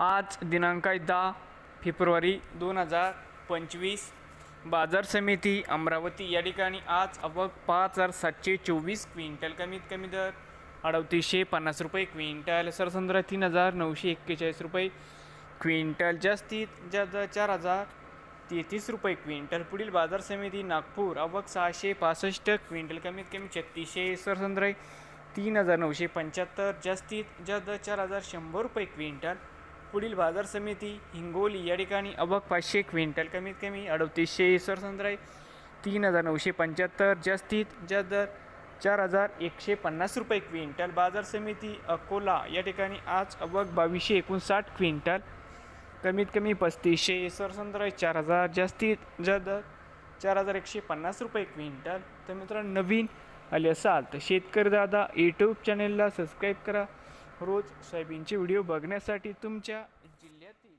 आज दिनांक आहे दहा फेब्रुवारी दोन हजार पंचवीस. बाजार समिती अमरावती. या ठिकाणी आज अवघ पाच हजार सातशे चोवीस क्विंटल. कमीत कमी दर अडतीसशे पन्नास रुपये क्विंटल. सरसंद्र तीन हजार नऊशे एक्केचाळीस रुपये क्विंटल. जास्तीत जास्त चार हजार तेहतीस रुपये क्विंटल. पुढील बाजार समिती नागपूर. आवक सहाशे पासष्ट क्विंटल. कमीत कमी छत्तीसशे. सरसंद्र तीन हजार नऊशे पंच्याहत्तर. जास्तीत जास्त चार हजार शंभर रुपये क्विंटल. पुढील बाजार समिती हिंगोली या ठिकाणी अबक पाचशे क्विंटल कमीत कमी अडतीसशे सरसंद्राई तीन हजार नऊशे पंच्याहत्तर जास्तीत जास्त चार हजार एकशे पन्नास रुपये क्विंटल. बाजार समिती अकोला या ठिकाणी आज अवक बावीसशे एकोणसाठ क्विंटल कमीत कमी पस्तीसशे सरसंद्राई चार हजार जास्तीत जास्त चार हजार एकशे पन्नास रुपये क्विंटल. तर मित्रांनो नवीन आले असाल तर शेतकरी दादा यूट्यूब चॅनेलला सबस्क्राईब करा. रोज सोयाबीनचे व्हिडिओ बघण्यासाठी तुमच्या जिल्ह्यातील